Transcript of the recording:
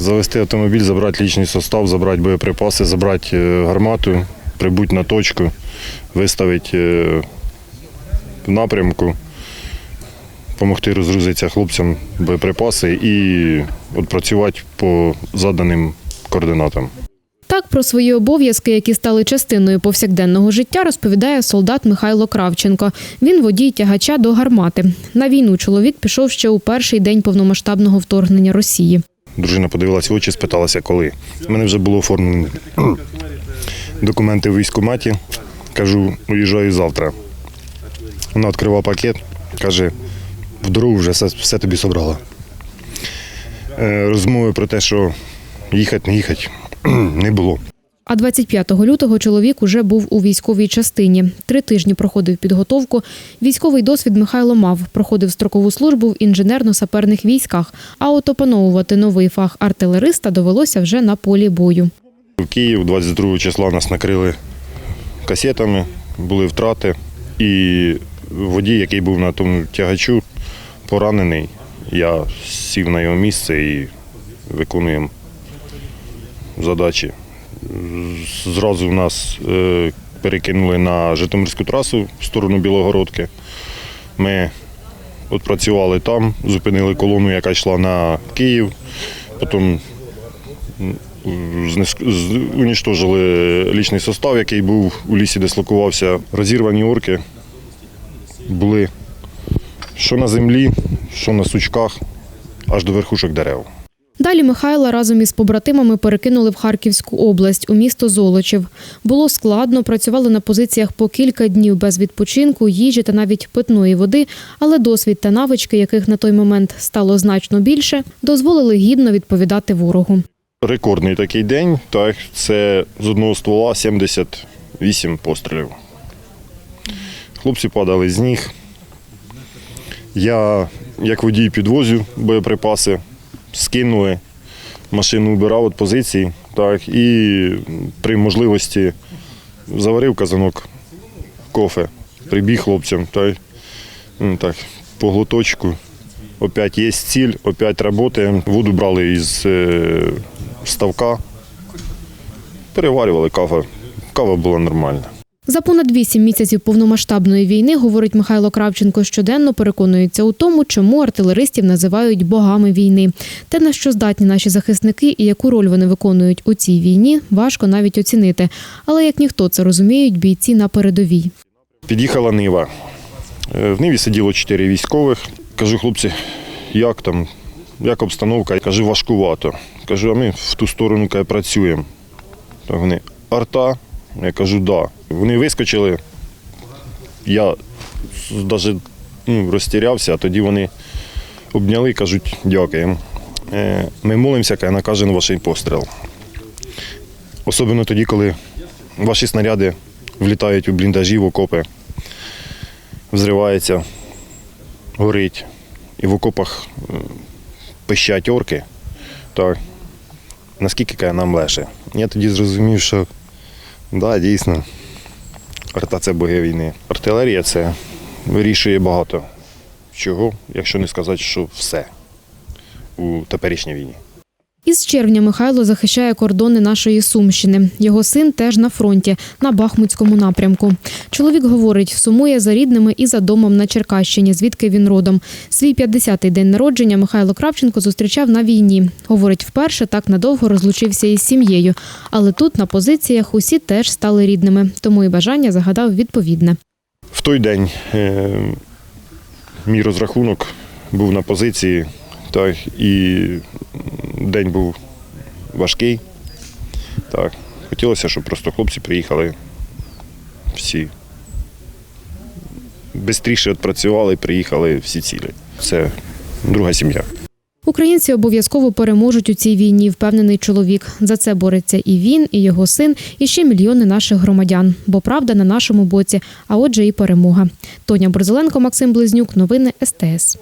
Завести автомобіль, забрати лічний состав, забрати боєприпаси, забрати е, гармату, прибути на точку, виставити е, в напрямку, допомогти розгрузитися хлопцям боєприпаси і відпрацювати по заданим координатам. Так про свої обов'язки, які стали частиною повсякденного життя, розповідає солдат Михайло Кравченко. Він водій тягача до гармати. На війну чоловік пішов ще у перший день повномасштабного вторгнення Росії. Дружина подивилася в очі, спиталася, коли. У мене вже було оформлені документи в військкоматі. Кажу, уїжджаю завтра. Вона відкрила пакет, каже, в дорогу вже все, все тобі собрала. Е, Розмови про те, що їхати, не їхати, не було. А 25 лютого чоловік уже був у військовій частині. Три тижні проходив підготовку. Військовий досвід Михайло мав. Проходив строкову службу в інженерно-саперних військах. А от опановувати новий фах артилериста довелося вже на полі бою. В Київ 22 числа нас накрили касетами, були втрати. І водій, який був на тому тягачу, поранений. Я сів на його місце і виконуємо задачі. Зразу нас е, перекинули на Житомирську трасу в сторону Білогородки. Ми відпрацювали там, зупинили колону, яка йшла на Київ. Потім унічтожили лічний состав, який був у лісі, дислокувався. Розірвані орки були що на землі, що на сучках, аж до верхушок дерев. Далі Михайла разом із побратимами перекинули в Харківську область у місто Золочів. Було складно, працювали на позиціях по кілька днів без відпочинку, їжі та навіть питної води, але досвід та навички, яких на той момент стало значно більше, дозволили гідно відповідати ворогу. Рекордний такий день, так, це з одного ствола 78 пострілів. Хлопці падали з ніг. Я, як водій, підвозю боєприпаси, скинули, машину убирав від позиції, так, і при можливості заварив казанок кофе, прибіг хлопцям, так, ну, так, по глоточку. Опять є ціль, опять працюємо. Воду брали із е, ставка, переварювали кава. Кава була нормальна. За понад вісім місяців повномасштабної війни, говорить Михайло Кравченко, щоденно переконується у тому, чому артилеристів називають богами війни. Те, на що здатні наші захисники і яку роль вони виконують у цій війні, важко навіть оцінити. Але як ніхто це розуміють бійці на передовій. Під'їхала Нива. Е, В Ниві сиділо чотири військових. Кажу, хлопці, як там, як обстановка? Кажу, важкувато. Кажу, а ми в ту сторону працюємо. Вони, арта? Я кажу, да. Вони вискочили. Я навіть ну, розтірявся, а тоді вони обняли, кажуть, дякуємо. Е, Ми молимося на кожен ваш постріл. Особливо тоді, коли ваші снаряди влітають у бліндажі, в окопи, взривається, горить. І в окопах е, пищать орки. Так. Наскільки нам легше. Я тоді зрозумів, що да, дійсно, арта це боги війни. Артилерія це вирішує багато чого, якщо не сказати, що все у теперішній війні. Із червня Михайло захищає кордони нашої Сумщини. Його син теж на фронті на Бахмутському напрямку. Чоловік говорить, сумує за рідними і за домом на Черкащині, звідки він родом. Свій 50-й день народження Михайло Кравченко зустрічав на війні. Говорить, вперше так надовго розлучився із сім'єю. Але тут на позиціях усі теж стали рідними, тому і бажання загадав відповідне. В той день е, мій розрахунок був на позиції, так, і день був важкий. Так. Хотілося, щоб просто хлопці приїхали всі. Бистріше відпрацювали, приїхали всі цілі. Це друга сім'я. Українці обов'язково переможуть у цій війні, впевнений чоловік. За це бореться і він, і його син, і ще мільйони наших громадян. Бо правда на нашому боці, а отже, і перемога. Тоня Борзеленко, Максим Близнюк. Новини СТС.